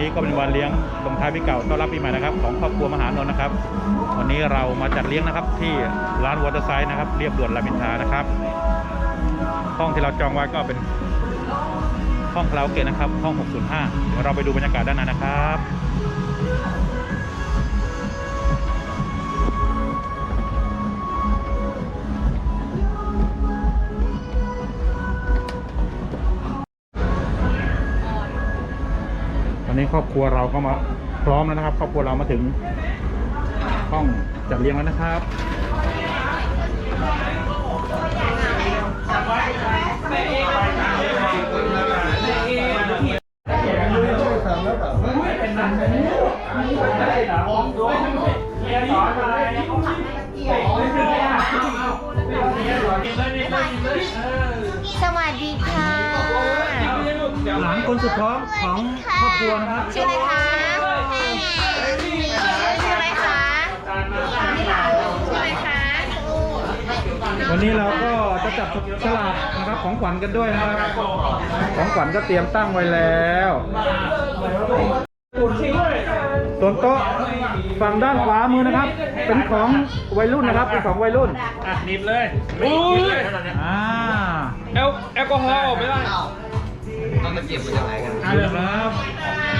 นี้ก็เป็นวันเลี้ยงลงท้ายปีเก่าต้อนรับปีใหม่นะครับ ของครอบครัวมหานนท์นะครับ วันนี้เรามาจัดเลี้ยงนะครับที่ร้านวอเตอร์ไซด์นะครับเรียบด่วนรามอินทรานะครับ ห้องที่เราจองไว้ก็เป็นห้องคาราโอเกะนะครับ ห้อง 605เดี๋ยวเราไปดูบรรยากาศด้านในนะครับ อนนี้ครอบครัวเราก็มาพร้อมแล้วนะครับ ครอบครัวเรามาถึงห้องจัดเลี้ยงแล้วนะครับสานคนสุดท้องของครอบครัวนะครับชื่ออะไรคะชื่ออะไรคะนี่หลานชื่ออะไรคะวันนี้เราก็จะจับฉลากนะครับของขวัญกันด้วยนะครับ ของขวัญก็เตรียมตั้งไว้แล้วส่วนโต๊ะฝั่งด้านขวามือนะครับ เป็นของวัยรุ่นนะครับ เป็นของวัยรุ่นอะหนีบเลยอุ้ยอ่าแอลแอลกอฮอล์ออกไม่ได้ ต้องมาเก็บมันยังไงกันเอาเลยครับ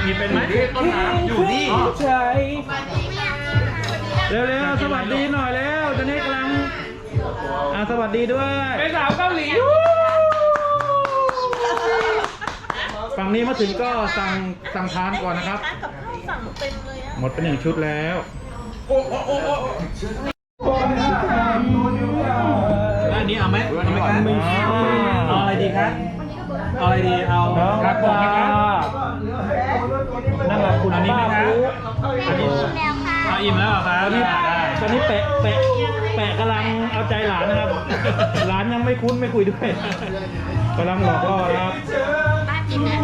มีเป็นไหมต้นน้ำอยู่นี่ใช่เร็วๆ สวัสดีหน่อยแล้วตอนนี้กำลังอ่าสวัสดีด้วย เป็นสาวเกาหลีฝั่งนี้มาถึงก็สั่งสั่งทานก่อนนะครับหมดไปหนึ่งชุดแล้วอันนี้เอาไหมเอาไหมครับเอาอะไรดีครับ เอาอะไรดีเอาน้องครับผมไหมครับ นั่งหลับคุณอันนี้ไหมครับ อันนี้แล้วค่ะเอาอิ่มแล้วเหรอครับตอนนี้ได้ตอนนี้แปะแปะแปะกำลังเอาใจหลานนะครับ หลานยังไม่คุ้นไม่คุยด้วยกำลังหลอกล่อนะครับป้ากินนะ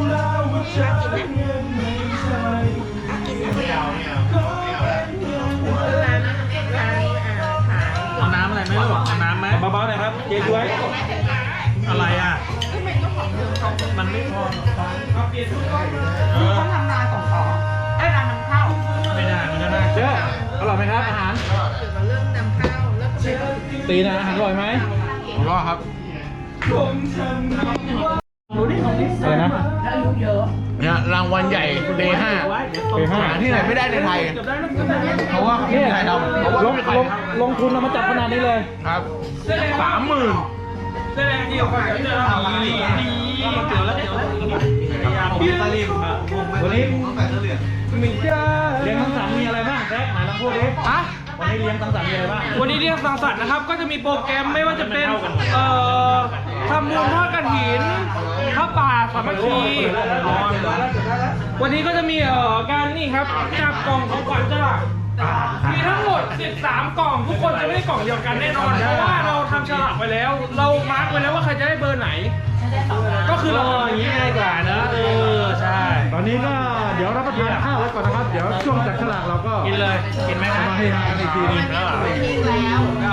ป้ากินนะร้านร้านอ่าขายเอาน้ำอะไรไหมลูกเอาน้ำไหมเบาๆหน่อยครับเจ๊ย้วยอะไรอะ มันไม่พอเออทำงานส่งต่อไอ้ร้านนำเข้าไม่ได้มันก็น่าเจ๊อร่อยไหมครับอาหารเกี่ยวกับเรื่องนำเข้าแล้วก็เรื่องตีนะอาหารอร่อยไหมก็ครับอะไรนะเนี่ยรางวัลใหญ่เดย์ห้าไปห้าหาที่ไหนไม่ได้ในไทย เพราะว่าเขาไม่มีใครทำเพราะว่าลงไม่มีใครลงทลงทุนเอามาจับขนาดนี้เลยำครับสามหมื่น แสดงที่เอาไปเดี๋ยวเราดีดีเดี๋ยวแล้วเดี๋ยวพี่ตาลิมอะวันนี้มีเลี้ยงทั้งสามมีอะไรบ้างแซคไหนลองพูดดิฮะวันนี้เลี้ยงทั้งสามมีอะไรบ้างวันนี้เรียกสังสรรค์นะครับ ก็จะมีโปรแกรมไม่ว่าจะเป็นเอ่อทำบุญทอดกระถินพระป่าสามัคคีวันนี้ก็จะมีเอ่อการนี่ครับจับกล่องของขวัญฉลา มีทั้งหมด 13 กล่อง ทุกคนจะไม่ได้กล่องเดียวกันแน่นอน เพราะว่าเราทำฉลากไว้แล้ว เรามาร์กไว้แล้วว่าใครจะได้เบอร์ไหน ก็คือเราอย่างนี้ง่ายกว่านะเออใช่ ตอนนี้ก็เดี๋ยวรับประทานข้าวไว้ก่อนนะครับ เดี๋ยวช่วงจับฉลากเราก็กินเลย กินไหมคเอารับมาให้ทานกันอีกทีหนึงแล้วเอ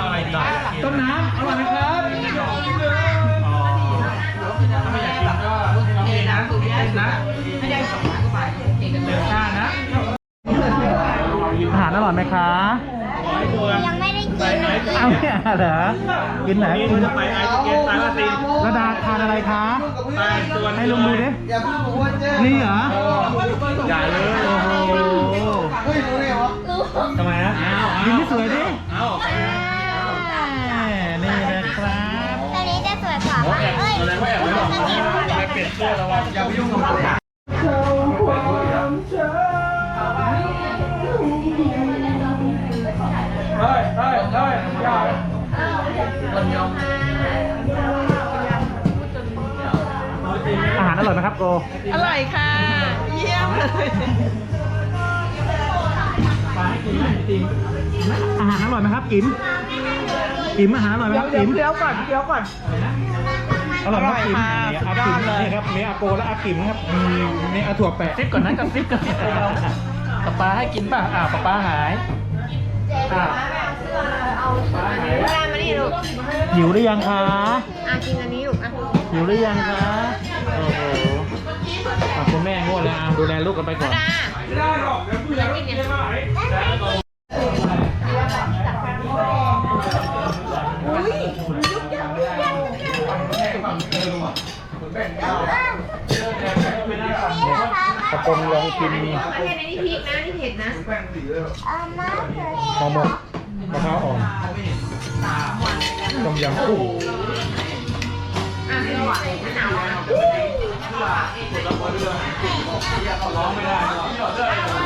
าอะไรดีต้มน้ำอร่อยไหมครับถ้าไม่อยากกินก็โอเคนะนะไม่ได้สองร้อยกว่าบาทเดือดชานะ อาหารอร่อยไหมคะยังไม่ได้กินเลยเอาเนี่ยเหรอกินไหนนี่เราจะไปไอซ์เกตไอซ์ตีระดาทานอะไรคะไปตัวให้ลุงดูดินี่เหรอใหญ่เลยโอ้โหทำไมฮะยิ้มให้สวยดิเอานี่นะครับตอนนี้จะสวยกว่าป่ะเอ้ยอะไรว่าแอบไม่บอกไปเปลี่ยนเสื้อแล้วว่าอย่าไปยุ่งกับมั นเฮ้ยเฮ้ยเฮ้ยอย่าอาหารอร่อยไหมครับโกอร่อยค่ะ เยี่ยมเลยอาหารอร่อยไหมครับกิมกิมอาหารอร่อยไหมครับกิมเดี๋ยวก่อนเดี๋ยวก่อนอร่อยไหมครับกิมอร่อยค่ะอากิมสุดยอดเลยนี่ครับมีอาโกและอากิมครับมีมีอาถั่วแปะซิปก่อนนะกับซิปกับซิปป๊าป๊าให้กินป่ะอ่าป๊าป๊าหายอ่า เวลามานี่ลูกหิวหรือยังคะอะกินอันนี้ลูกอะหิวหรือยังคะโอ้โหอะคุณแม่ง่วงแล้วอะดูแลลูกกันไปก่อนดาไม่ได้หรอกเดี๋ยวเบื่อแล้วเรียนมาไหนตะกงลองกินประเทศในนี่พริกนะนี่เผ็ดนะห่อหมก มะพร้าวอ่อนต้มยำกุ้งอะไม่หวานมะนาวนะ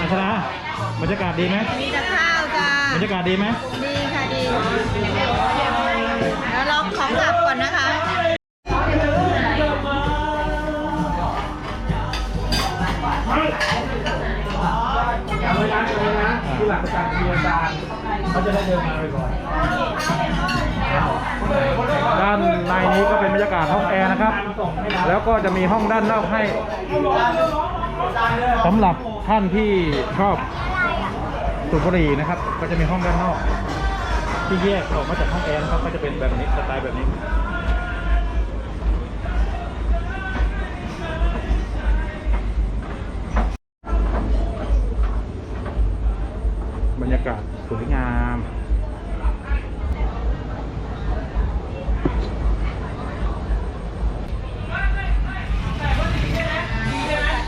อัชนะบรรยากาศดีไหมมีแต่ข้าวจ้าบรรยากาศดีไหมดีค่ะดีแล้วลองของกลับก่อนนะคะอย่าเลยนะเลยนะคือหลักประกันเรียนการ เขาจะได้เดินมาบ่อยด้านในนี้ก็เป็นบรรยากาศห้องแอร์นะครับ แล้วก็จะมีห้องด้านนอกให้สำหรับท่านที่ชอบสูบบุหรี่นะครับ ก็จะมีห้องด้านนอก ที่แยกออกมาจากห้องแอร์นะครับก็จะเป็นแบบนี้สไตล์แบบนี้ สวยงาม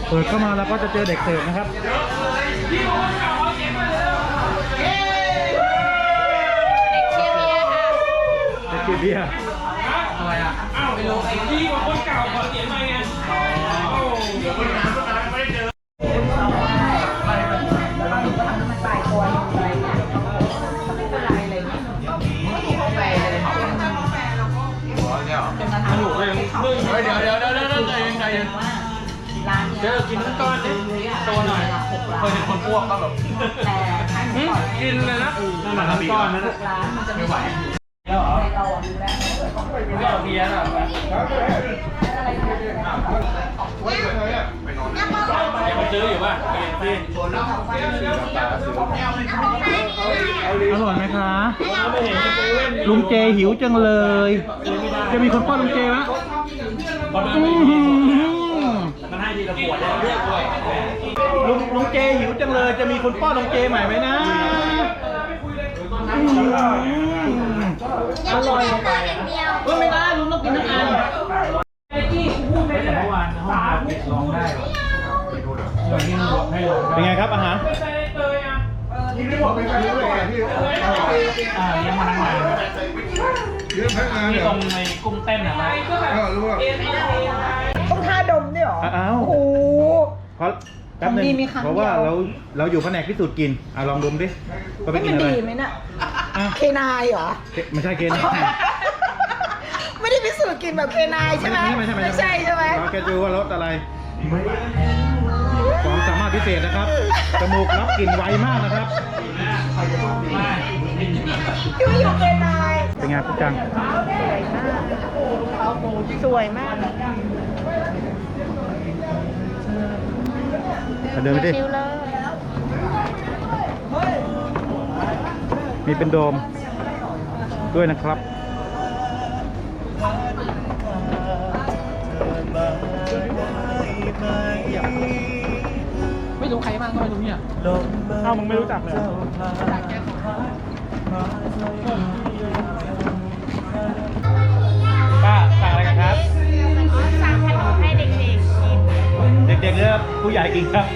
เปิดเข้ามาแล้วก็จะเจอเด็กเสิร์ฟนะครับเด็กเชียร์เบียร์ค่ะเด็กกินเบียร์อะไรอะอ้าวไม่รู้ดีกว่าคนเก่าขอเสียงมาไง เจอกินทั้งก้อนดิโตหน่อยเคยเห็นคนอ้วกป่ะแบบหึกินเลยนะนั่นมันทั้งก้อนนั่นน่ะไม่ไหวไม่เอาเบียร์หรอเดี๋ยวมาซื้ออยู่ป่ะเบียร์ที่อร่อยไหมคะไม่เห็นในเซเว่นลุงเจหิวจังเลย จะมีคนป้อนลุงเจไหม ลุงเจหิวจังเลย จะมีคนป้อนลุงเจใหม่ไหมนะอื้อหืออร่อยไม่ได้ลุงต้องกินทั้งอันไอ้กี้กูพูดไปเลยเมื่อวานห้องปิดร้องได้เป็นไงครับอาหารไม่ใช่เตยอะอ่าเลี้ยงพนักงานเยอะพักงานที่เหรตรองในกุ้งเต้นอะไอ้ก็แบบก็รู้ว่าเอ็นเอ็นไอต้องท่าดมด้วยหรออ้าวโอ้โหเพราะ แป๊บนึงของดีมีครั้งเพราะว่าเดียว เราเราอยู่แผนกพิสูจน์กินอะลองดมดิว่าไปให้กิมันนอะไรดีไหมน่ะอะเคนายเหรอ เอ๊ะไม่ใช่เกณฑ์ไม่ได้พิสูจน์กินแบบเคนายใช่ไหมไม่ใช่ไม่ใช่ใช่ไหมเราแค่ดูว่ารสอะไรความสามารถพิเศษนะครับจมูกรับกลิ่นไวมากนะครับคิดว่าอยู่เคนายเป็นไงคุณจังสวยมาก เดินไปดิชิวเลยมีเป็นโดม ด้วยนะครับไม่รู้ใครบ้างก็ไม่รู้เนี่ยเอ้ามึงไม่รู้จักเลยป้าสั่งอะไรกันครับ สั่งขนมให้เด็กๆกิน เด็กๆหรือผู้ใหญ่กินครับ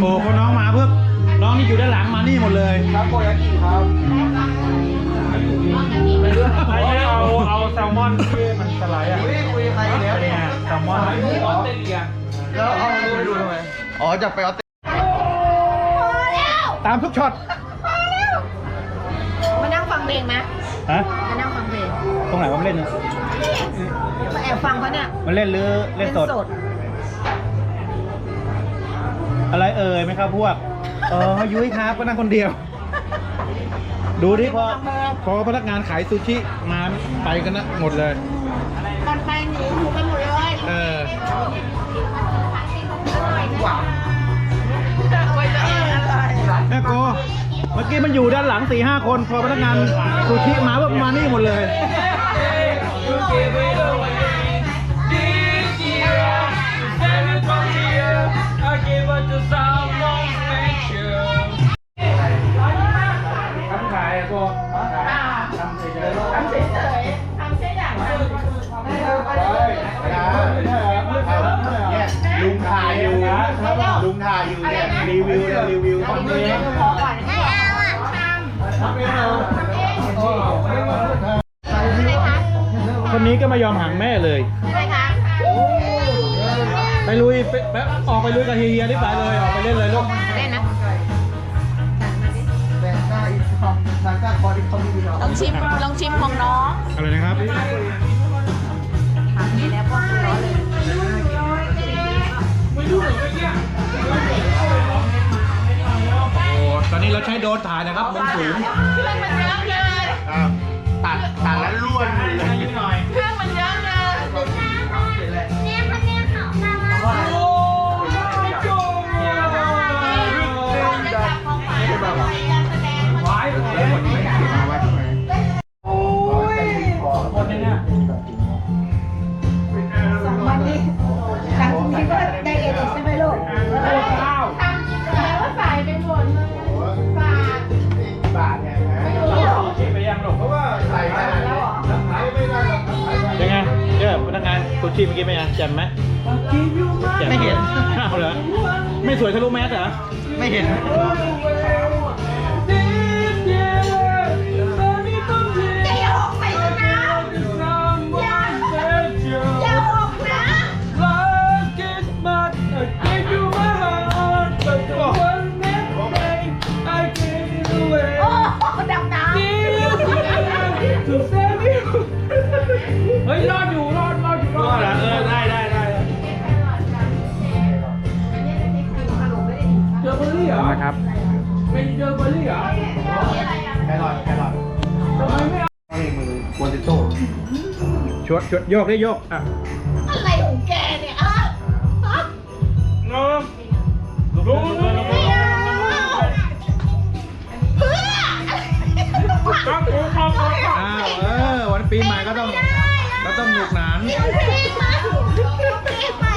โอ้คนน้องมาเพื่อน้องนี่อยู่ด้านหลังมานี่หมดเลยครับโกยากิครับเอาเอาแซลมอนที่มันสไลด์อะคุยคุยใครแล้วเนี่เนี่ยยแซลมอนออสเตรเลียแล้วเอาดูไปดูทำไมอ๋อจะไปออสเตรพอแล้วตามทุกช็อตมานั่งฟังเพลงไหมฮะมานั่งฟังเพลงตรงไหนว่ามันเล่นนะมาแอบฟังเขาเนี่ยมันเล่นหรือเล่นสด อะไรเอ่ยไหมครับพวกเออยุ้ยครับก็นั่งคนเดียว ดูดิพอพอพนักงานขายซูชิมาไปกันนะหมดเลยตอนไปหนีหนูไปหมดเลยเออแม่โกเมื่อกี้มันอยู่ด้านหลังสี่ห้าคน พอพนักงานซูชิมาว่ามานี่หมดเลย I give it to someone special. ทำขายอะกูทำเฉยๆทำเฉยๆทำเฉยๆอย่างนั้นลุงถ่ายอยู่นะลุงถ่ายอยู่เนี่ยรีวิวเนี่ยรีวิวคนนี้คนนี้ก็ไม่ยอมห่างแม่เลยไปลุยไปไปออกไปลุยกับเฮียนี่ไปเลยออกไปเล่นเลยลูกเล่นนะลองชิม ลองชิมของน้องอะไรนะครับไม่รู้เหมือนกันเนี่ยโอ้ตอนนี้เราใช้โดรนถ่ายนะครับมุมสูง ตัดตัดแล้วล้วนเลย พนักงานซูชิเมื่อกี้เป็นไงแจ่มไหมแจ่มไม่เห็น อ้าวเหรอไม่สวยทะลุแมสเหรอ ไม่เห็น เจอเบอร์รี่เหรอนะครับไม่เจอเบอร์รี่เหรอแครอทแครอททำไมไม่เอานี่มือโปเตโต้ชวดชวดโยกได้โยกอะำอะไรของแกเนี่ยอะฮะเนาะลงลงลงไม่เอาเพื่อตั้งโอ้ข้าวข้าวอ้าวเออวันปีใหม่ก็ต้องก็ต้องหนุกหนานเอาเพลงมาเอาเพลงใหม่เอา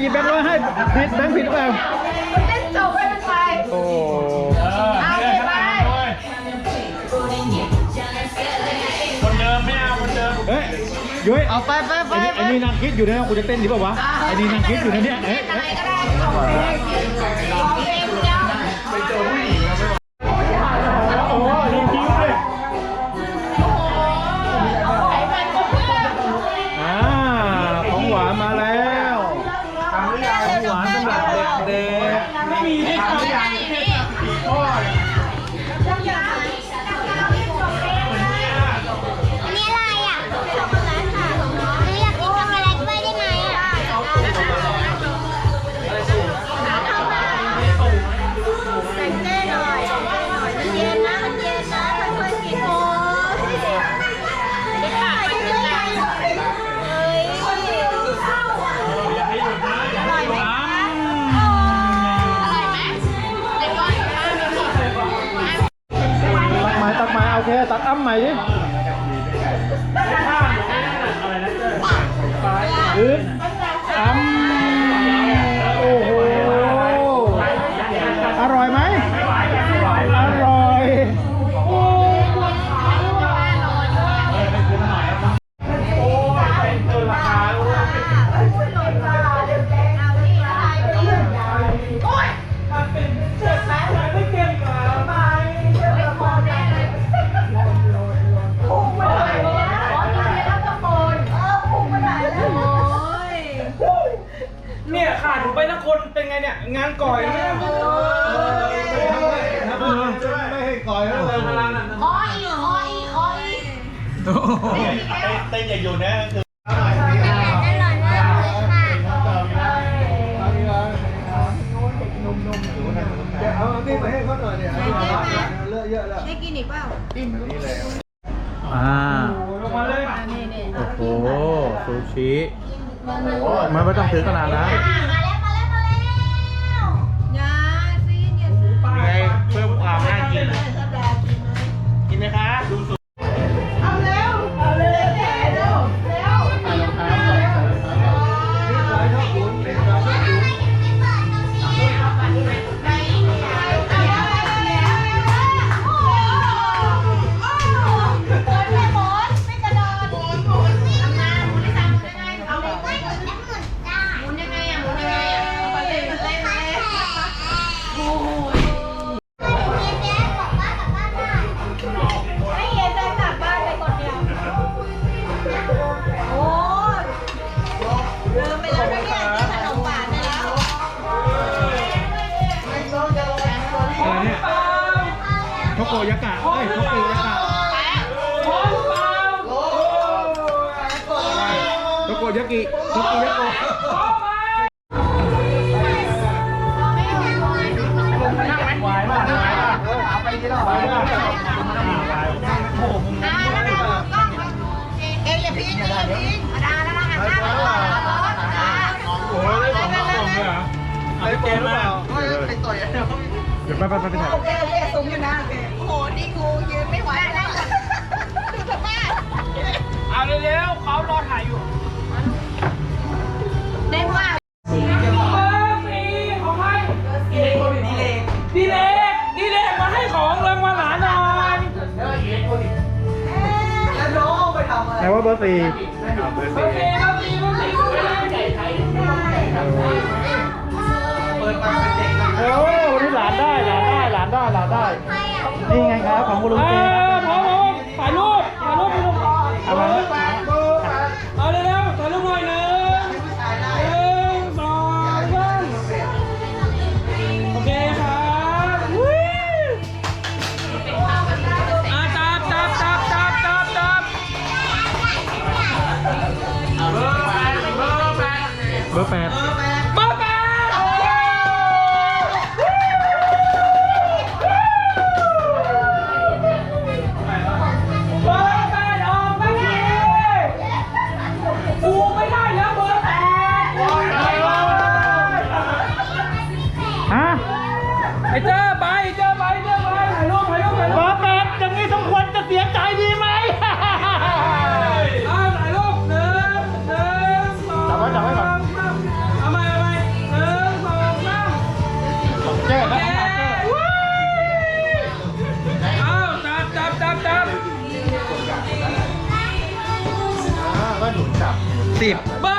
เปล่าได้ยินแบงค์ร้อยให้ผิดแบงค์ผิดหรือเปล่าเต้นจบให้มันไปโอ้เอาไปไปคนเดิมไม่เอาคนเดิมเฮ้ยยุ้ยเอาไปไปไปไอ้นี่ไอ้นี่นางคิดอยู่นะว่ากูจะเต้นดีเปล่าวะไอ้นี่นางคิดอยู่นะเนี่ยเอ๊ะอะไรเอ๊ะก็ได้ขอเพล อเคตักอ้ำใหม่ดิอืดอ้ำางก่อยนะไม่ให้ก่อยแล้เลยพลัขออีกขออีกขออีกเต้นอย่าหยุดนะคือเอาพี่มาให้เขาหน่อยเนี่ยเลอะเยอะแล้วได้กินอีกเปล่ากินนี่เลอ่าลงมาเลยโอ้โหซูชิมันไม่ต้องถือขนาดาษนะ เดี๋ยวไปไปไปไปโอเคโอเคสูงอยู่นะโเคโโหนี่กูยืนไม่ไหวแล้วดูสภาพเอาเร็วๆเขารอถ่ายอยู่ได้งว่าดีเล็กดีเล็กมาให้ของเรื่องมาหลานหน่อยแล้วน้องไปทำอะไรแต่ว่าเบอร์สี่เบอร์สี่เบอร์สี่เบอร์สี่ไม่ได้ใหญ่ใช้ได้เปิดปากเป็นเด็กเลย ได้หลานได้หลานได้หลานได้นี่ไงครับของคุณลุงตีครับ tempo.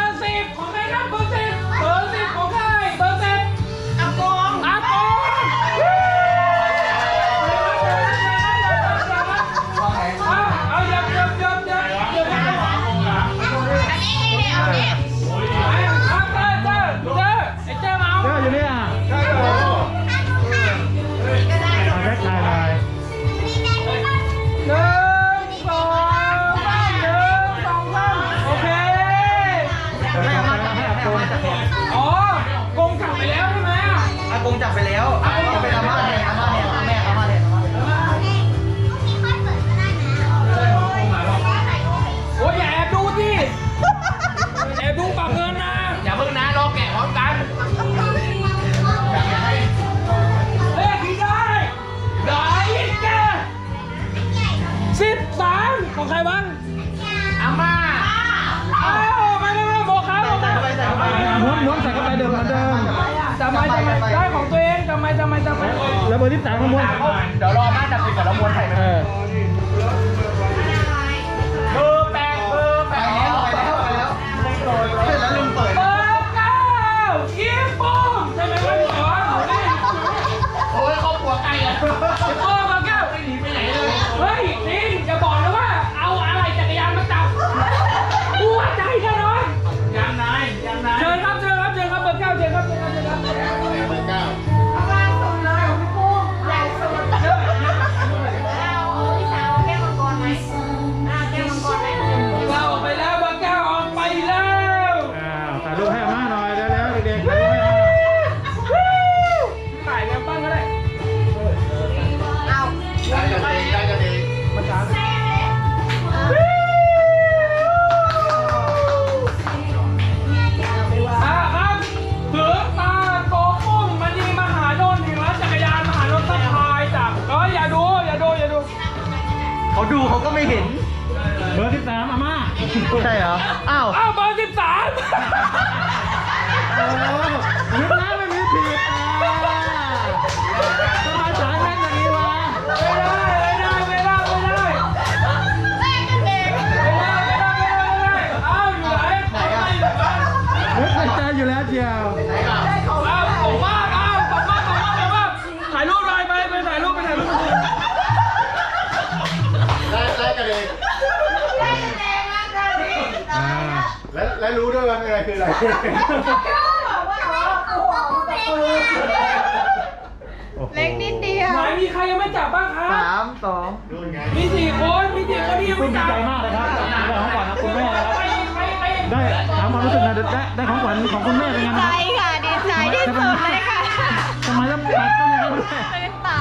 ta phải phải đóng กคืออะไรเล็กนิดเดียว หมายมีใครยังไม่จับบ้างครับ สามสองมีสี่คน มีสี่คนที่ยังปลื้ไม่มจับใจมากเลยครับได้ของขวัญของคุณแม่นะครับได้ถามความรู้สึกนะได้ได้ของขวัญของคุณแม่เป็นไงใจนะใรัค่ะ ดีใจที่สุดเลยค่ะทำไมต้องมาต้องมาให้คุณแม่ ตื่นตา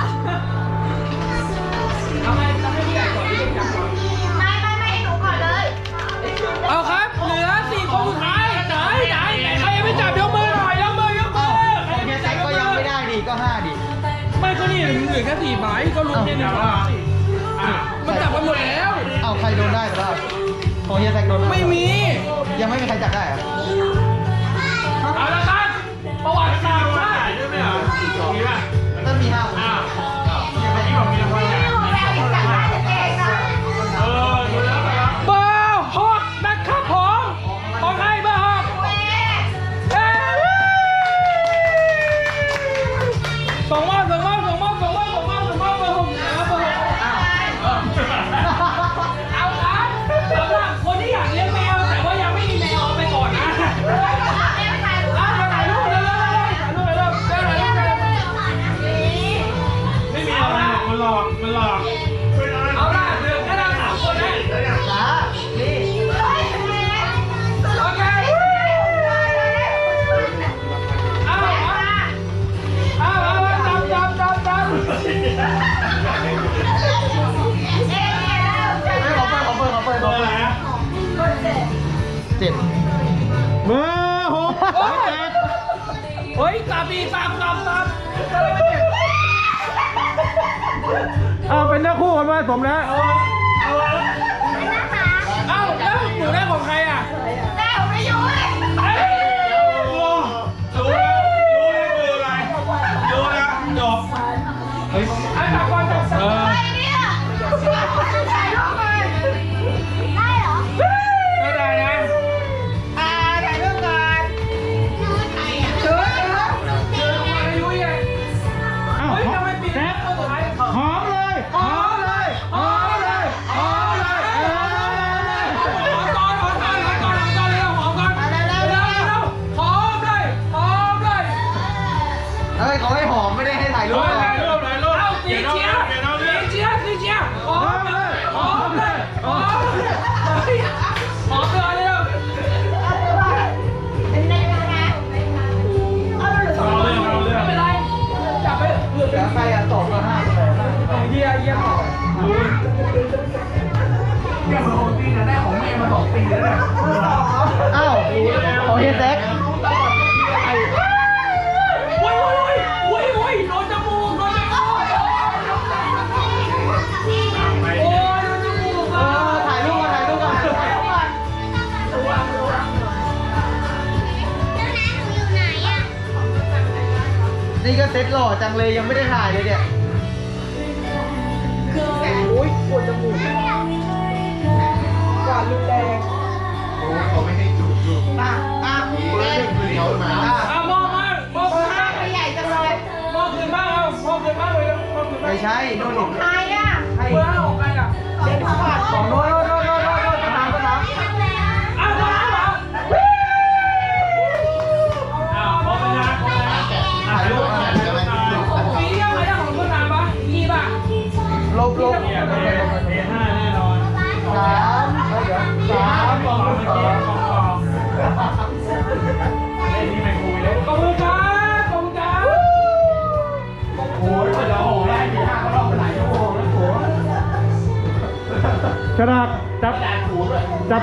นี่ยมันจับกันหมดแล้ว เอาใครโดนได้หรือเของเฮียแซกโดนด้หไม่มี ยังไม่มีใครจับได้อะครับประวัติศาสตร์ชาติใช่ไหมอะมีป่ต้นมีห้าคน อ่าที่บอกมีคน พี่แซกนี่ก็เซ็ตหล่อจังเลยยังไม่ได้ถ่ายเลยเนี่ยโอ้ยปวดจมูก เลยเอามองมามองข้างตัใหญ่จังเลยมองคืนบ้างเอามองคืนบ้างเลยมองคืนบ้างไม่ใช่นู่นนี่ใครอะใครเอาออกไปอะเด็กขวัญองโน้น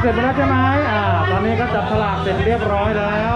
เสร็จหมแล้วใช่ไหมอ่า ตอนนี้ก็จับฉลากเสร็จเรียบร้อยแล้ว